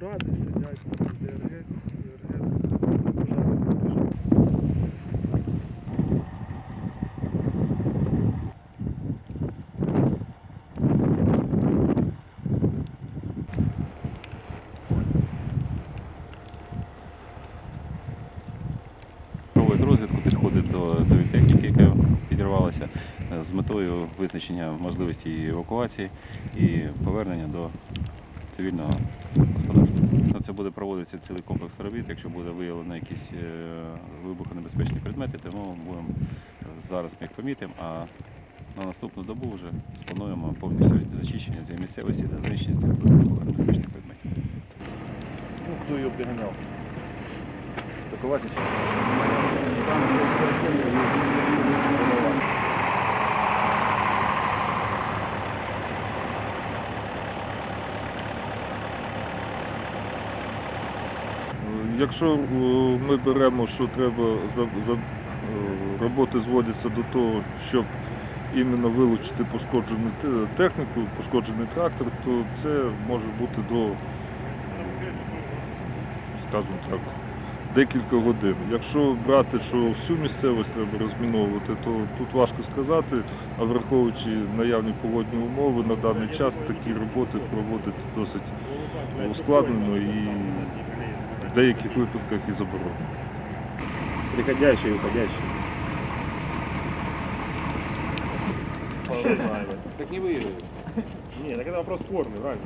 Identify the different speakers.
Speaker 1: Ради сидять, ДРГ, ДРГ.
Speaker 2: Проводить розвідку, підходить до, техніки, яка підірвалася, е, з метою визначення можливості її евакуації і повернення до цивільного господарства. Це буде проводитися цілий комплекс робіт. Якщо буде виявлено якісь е, вибухонебезпечні предмети, то ми будемо зараз ми їх помітимо, а на наступну добу вже сплануємо повністю зачищення цієї місцевості та знищення цих вибухонебезпечних предметів.
Speaker 3: Ну, кто ее пригонял? Только
Speaker 4: Якщо е, ми беремо, що треба за, е, роботи зводяться до того, щоб іменно вилучити пошкоджену техніку, пошкоджений трактор, то це може бути до, скажімо так, декілька годин. Якщо брати, що всю місцевість треба розміновувати, то тут важко сказати, а враховуючи наявні погодні умови, на даний час такі роботи проводити досить ускладнено і деяких випадках і заборонено.
Speaker 3: Приходящий и уходящий.
Speaker 5: Так не выиграю.
Speaker 3: Не, так это вопрос формы, правильно?